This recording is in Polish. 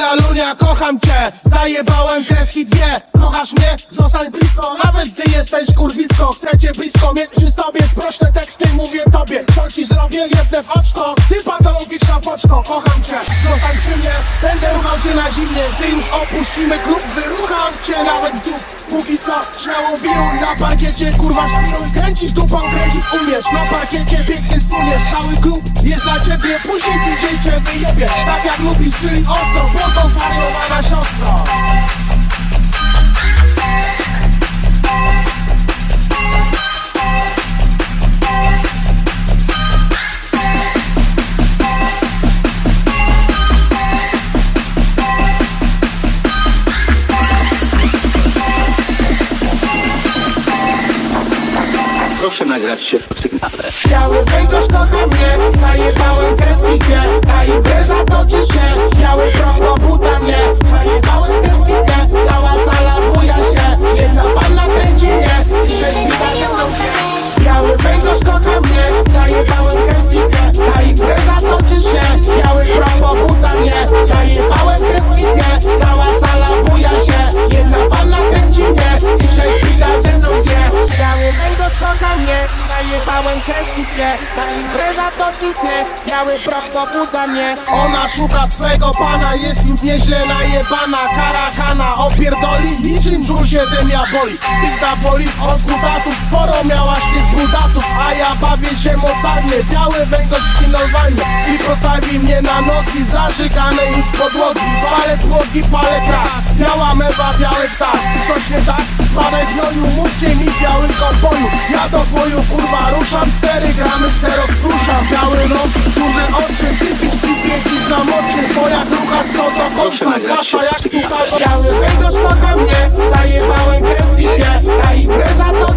lalunia, kocham cię. Zajebałem kreski dwie. Kochasz mnie? Zostań blisko. Nawet gdy jesteś kurwisko Chcę cię blisko. Mieć przy sobie Sprośne teksty mówię tobie. Co ci zrobię? Jedne w oczko. Ty patologiczna poczko Kocham cię. Zostań Będę ruchał cię na zimnie Gdy już opuścimy klub. Wyrucham cię nawet w dół. Póki co śmiało wiruj Na parkiecie kurwa świruj. Kręcisz dupą, kręcić umiesz. Na parkiecie pięknie suniesz. Cały klub jest dla ciebie. Później DJ cię wyjebie. Tak jak lubisz, czyli ostro Prosto zwariowana siostro Proszę nagrać się po sygnale. Biały węgorz mnie dwie Ta impreza toczy się Biały prąd pobudza mnie Ona szuka swego pana Jest już nieźle najebana. Karakana opierdoli Niczym żur się dymia boli Pizda boli od kutasów Sporo miałaś tych brudasów A ja bawię się mocarnie Biały węgorz wajmy I postawi mnie na nogi Zażygane już podłogi. Palę tłogi, palę krak. Biała mewa, biały ptak kurwa ruszam Cztery gramy se rozkruszam Biały nos, duże oczy Typisz typie ci zamoczy Bo jak ruchać to do końca Zwłaszcza jak suka Biały węgorz kocha mnie Zajebałem kreski dwie Ta impreza się